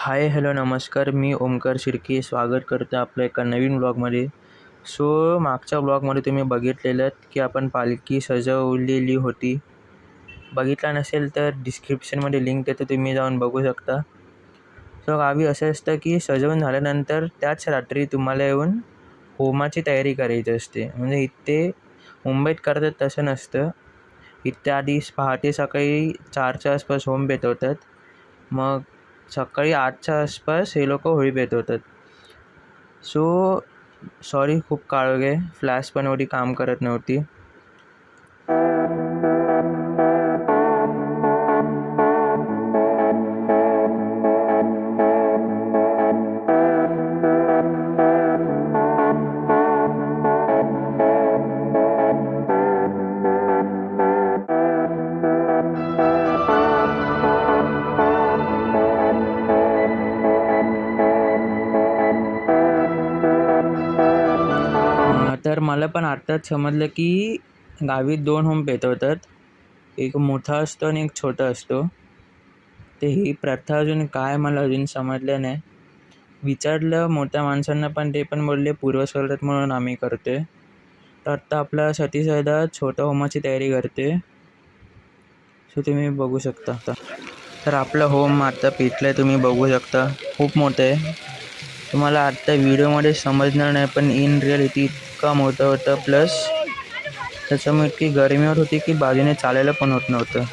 Hi hello नमस्कार. मी ओमकार शिर्के. स्वागत करतो आपल्या एका नवीन ब्लॉगमध्ये. सो मागच्या ब्लॉगमध्ये तुम्ही बघितलेलं की आपण पालखी सजवलेली होती. बघितला नसेल तर डिस्क्रिप्शनमध्ये लिंक देतो तुम्ही जाऊन बघू शकता. सो गावी असं असतं की सजवून झाल्यानंतर त्याच रात्री तुम्हाला येऊन होमाची तयारी करायची असते. म्हणजे इथे मुंबईत करतात तसं नसतं. इथे आधी पहाटे सकाळी चारच्या आसपास होम पेटवतात. मग सकाळी आठच्या आसपास हे लोक होळी पेटवतात. सो सॉरी खूप काळ गे फ्लॅश पण एवढी काम करत नव्हती. मला पण आत्ताच समजलं की गावी दोन होम पेटवतात. एक मोठा असतो आणि एक छोटा असतो. ते ही प्रथा अजून काय मला अजून समजलं नाही. विचारलं मोठ्या माणसांना पण ते पण बोलले पूर्वज म्हणून आम्ही करते तर आत्ता आपला सतीसादा छोट्या होमाची तयारी करते. सो तुम्ही बघू शकता आता. तर आपलं होम आता आहे तुम्ही बघू शकता. खूप मोठं आहे. तुम्हाला आत्ता व्हिडिओमध्ये समजणार नाही पण इन रिअलिटी इतका मोठं होतं प्लस त्याच्यामुळे इतकी गरमीवर होती की बाजूने चालायला पण होत नव्हतं.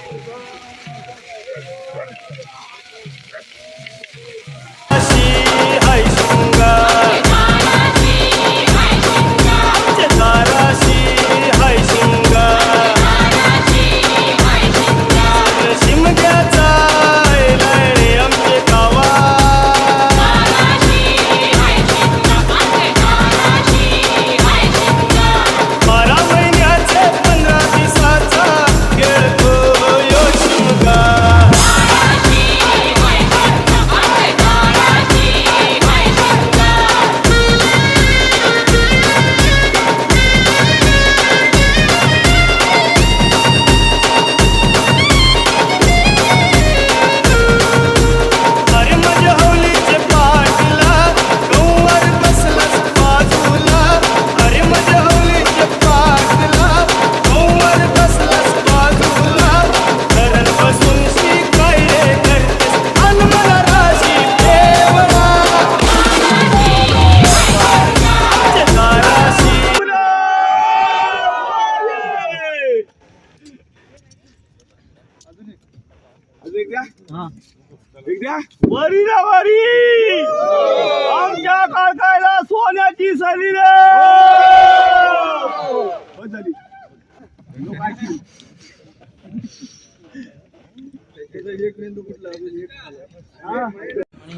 वरी ना वरी. आमच्या काकायला सोन्याची सरी रे.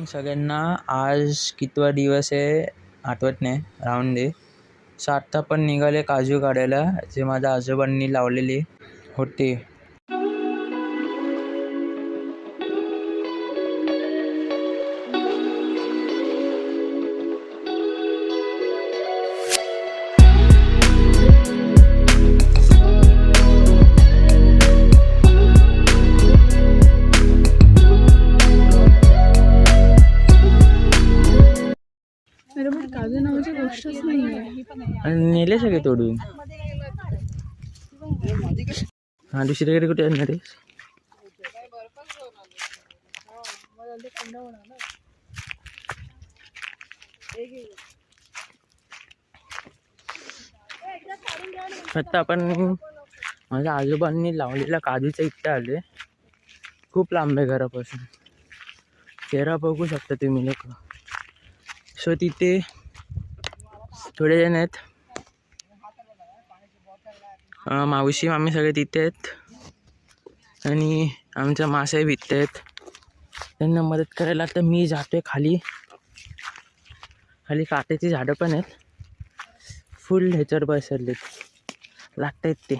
सगळ्यांना. आज कितवा दिवस आहे? आठवत नाही. राहून दे. सो आत्ता पण निघाले काजू काढायला जे माझ्या आजोबांनी लावलेले होते. अरे नावाची गोष्टच नाही आणि नेले सगळे तोडून? हा दुसरीकडे कुठे आणणार आहे? आता आपण माझ्या आजोबांनी लावलेल्या काजूच्या इथे आले. खूप लांब आहे घरापासून. चेहरा बघू शकता तुम्ही लोक. सो तिथे थोडे जण आहेत. मावशी मामी सगळे तिथे आहेत. आणि आमच्या मासे भित्त आहेत. त्यांना मदत करायला तर मी जातोय खाली. खाली काट्याची झाडं पण आहेत. फुल ह्याच्यावर बसरलेत लागत आहेत ते.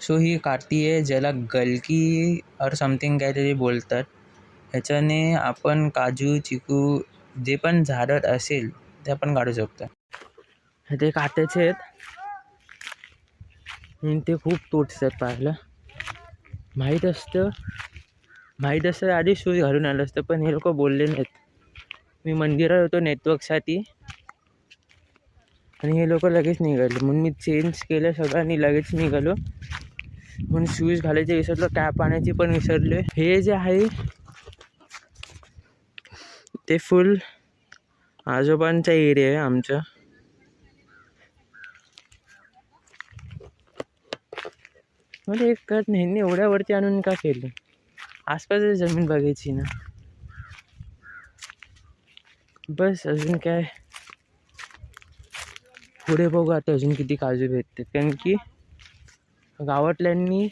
सो ही काठी आहे ज्याला गलकी और समथिंग काहीतरी बोलतात. ह्याच्याने आपण काजू चिकू जे पण झाडं असेल ते आपण काढू शकतो. ते काट्याचे आहेत आणि ते खूप तोटतात पाहायला. माहीत असतं माहीत असतं आधी शूज घालून आलं असतं पण हे लोक बोलले नाहीत. मी मंदिरात होतो नेटवर्कसाठी आणि हे लोक लगेच निघाले. म्हणून मी चेंज केलं सगळं आणि लगेच निघालो. म्हणून शूज घालायचे विसरलो कॅप आणायची पण विसरले हे जे आहे ते फुल आजोबांचा एरिया आहे आमचा म्हणजे एक कट एवढ्या एवढ्यावरती आणून का केलं? आसपास जमीन बघायची ना. बस अजून काय? पुढे बघू आता अजून किती काजू भेटतात. कारण की गावातल्यांनी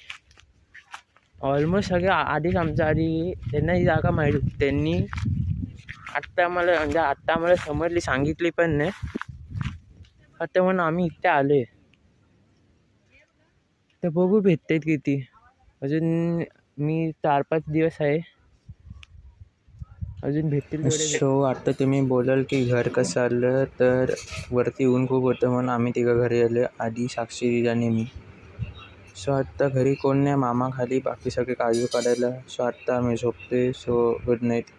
ऑलमोस्ट सगळे आधीच आमच्या आधी त्यांना ही जागा माहीत होती. त्यांनी आत्ता मला म्हणजे आत्ता आम्हाला समजली सांगितली पण नाही. आता म्हणून आम्ही इथे आलो आहे तर बघू भेटतात किती. अजून मी चार पाच दिवस आहे. अजून भेटतील सो आता तुम्ही बोलाल की घर कसं आलं तर वरती ऊन खूप होतं म्हणून आम्ही तिघं घरी आलो आधी साक्षी दिदाने मी. सो आत्ता घरी कोण नाही मामा खाली बाकी सगळे काजू काढायला. सो आत्ता आम्ही झोपते सो गुड नाईट